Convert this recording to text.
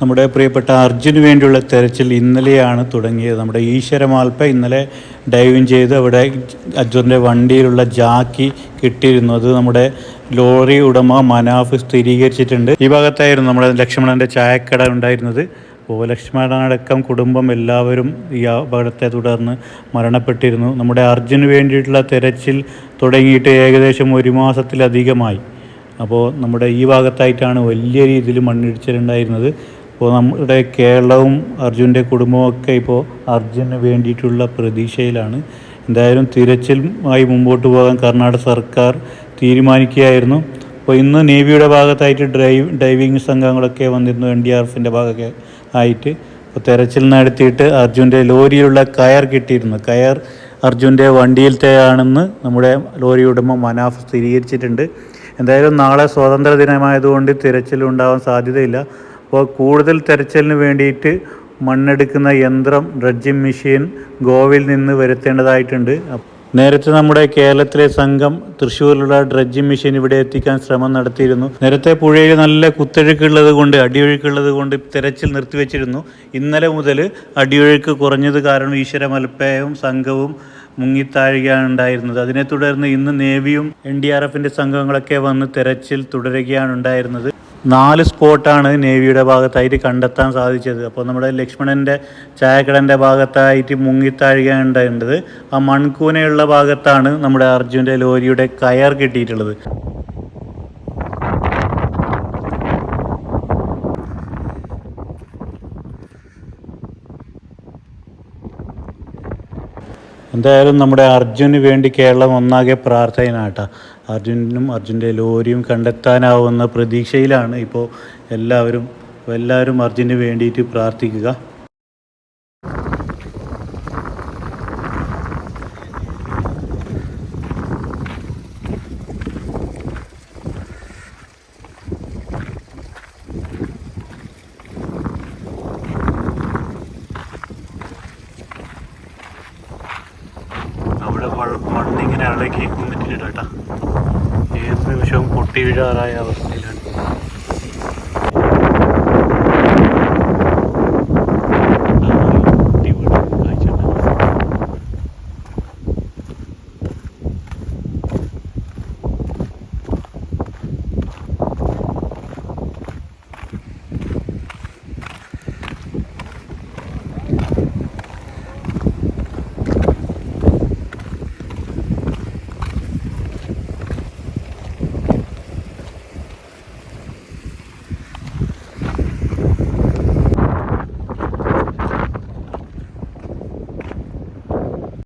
നമ്മുടെ പ്രിയപ്പെട്ട അർജുന് വേണ്ടിയുള്ള തെരച്ചിൽ ഇന്നലെയാണ് തുടങ്ങിയത്. നമ്മുടെ ഈശ്വരമാൽപ്പ ഇന്നലെ ഡൈവിങ് ചെയ്ത് അവിടെ അർജുന്റെ വണ്ടിയിലുള്ള ജാക്കി കിട്ടിയിരുന്നു. അത് നമ്മുടെ ലോറി ഉടമ മനാഫ് സ്ഥിരീകരിച്ചിട്ടുണ്ട്. ഈ ഭാഗത്തായിരുന്നു നമ്മുടെ ലക്ഷ്മണന്റെ ചായക്കട ഉണ്ടായിരുന്നത്. അപ്പോൾ ലക്ഷ്മണനടക്കം കുടുംബം എല്ലാവരും ഈ അപകടത്തെ തുടർന്ന് മരണപ്പെട്ടിരുന്നു. നമ്മുടെ അർജുന് വേണ്ടിയിട്ടുള്ള തെരച്ചിൽ തുടങ്ങിയിട്ട് ഏകദേശം ഒരു മാസത്തിലധികമായി. അപ്പോൾ നമ്മുടെ ഈ ഭാഗത്തായിട്ടാണ് വലിയ രീതിയിൽ മണ്ണിടിച്ചിലുണ്ടായിരുന്നത്. അപ്പോൾ നമ്മുടെ കേരളവും അർജുന്റെ കുടുംബവും ഒക്കെ ഇപ്പോൾ അർജുന് വേണ്ടിയിട്ടുള്ള പ്രതീക്ഷയിലാണ്. എന്തായാലും തിരച്ചിലുമായി മുമ്പോട്ട് പോകാൻ കർണാടക സർക്കാർ തീരുമാനിക്കുകയായിരുന്നു. അപ്പോൾ ഇന്ന് നേവിയുടെ ഭാഗത്തായിട്ട് ഡ്രൈവ് ഡൈവിങ് സംഘങ്ങളൊക്കെ വന്നിരുന്നു എൻ ഡി ആർ എഫിന്റെ ഭാഗമൊക്കെ ആയിട്ട്. അപ്പോൾ തിരച്ചിൽ നടത്തിയിട്ട് അർജുന്റെ ലോറിയിലുള്ള കയർ കിട്ടിയിരുന്നു. കയർ അർജുന്റെ വണ്ടിയിലത്തെയാണെന്ന് നമ്മുടെ ലോറി ഉടമ മനാഫ് സ്ഥിരീകരിച്ചിട്ടുണ്ട്. എന്തായാലും നാളെ സ്വാതന്ത്ര്യ ദിനമായതുകൊണ്ട് തിരച്ചിൽ ഉണ്ടാവാൻ സാധ്യതയില്ല. അപ്പോൾ കൂടുതൽ തെരച്ചിലിന് വേണ്ടിയിട്ട് മണ്ണെടുക്കുന്ന യന്ത്രം ഡ്രഡ്ജിങ് മെഷീൻ ഗോവയിൽ നിന്ന് വരുത്തേണ്ടതായിട്ടുണ്ട്. നേരത്തെ നമ്മുടെ കേരളത്തിലെ സംഘം തൃശ്ശൂരിലുള്ള ഡ്രഡ്ജിങ് മെഷീൻ ഇവിടെ എത്തിക്കാൻ ശ്രമം നടത്തിയിരുന്നു. നേരത്തെ പുഴയിൽ നല്ല കുത്തൊഴുക്കുള്ളത് കൊണ്ട് അടിയൊഴുക്കുള്ളത് കൊണ്ട് തിരച്ചിൽ നിർത്തിവെച്ചിരുന്നു. ഇന്നലെ മുതൽ അടിയൊഴുക്ക് കുറഞ്ഞത് കാരണം ഈശ്വര മലപ്പയവും സംഘവും മുങ്ങിത്താഴുകയാണ് ഉണ്ടായിരുന്നത് അതിനെ തുടർന്ന് ഇന്ന് നേവിയും എൻ ഡി ആർ എഫിന്റെ സംഘങ്ങളൊക്കെ വന്ന് തിരച്ചിൽ തുടരുകയാണ് ഉണ്ടായിരുന്നത് നാല് സ്പോട്ടാണ് നേവിയുടെ ഭാഗത്തായിട്ട് കണ്ടെത്താൻ സാധിച്ചത്. അപ്പോൾ നമ്മുടെ ലക്ഷ്മണന്റെ ചായക്കടന്റെ ഭാഗത്തായിട്ട് മുങ്ങിത്താഴുകയാണ് ആ മൺകൂനയുള്ള ഭാഗത്താണ് നമ്മുടെ അർജുന്റെ ലോരിയുടെ കയർ കിട്ടിയിട്ടുള്ളത്. എന്തായാലും നമ്മുടെ അർജുന് വേണ്ടി കേരളം ഒന്നാകെ പ്രാർത്ഥനയാട്ടാ. അർജുനും അർജുന്റെ ലോറിയും കണ്ടെത്താനാവുന്ന പ്രതീക്ഷയിലാണ് ഇപ്പോൾ എല്ലാവരും എല്ലാവരും അർജുന് വേണ്ടിയിട്ട് പ്രാർത്ഥിക്കുക. വഴ- മണ്ണിങ്ങനെ ഇളകി നിന്നിട്ടുണ്ട് കേട്ടാ. ഏത് നിമിഷവും പൊട്ടി വീഴാറായ അവസ്ഥ.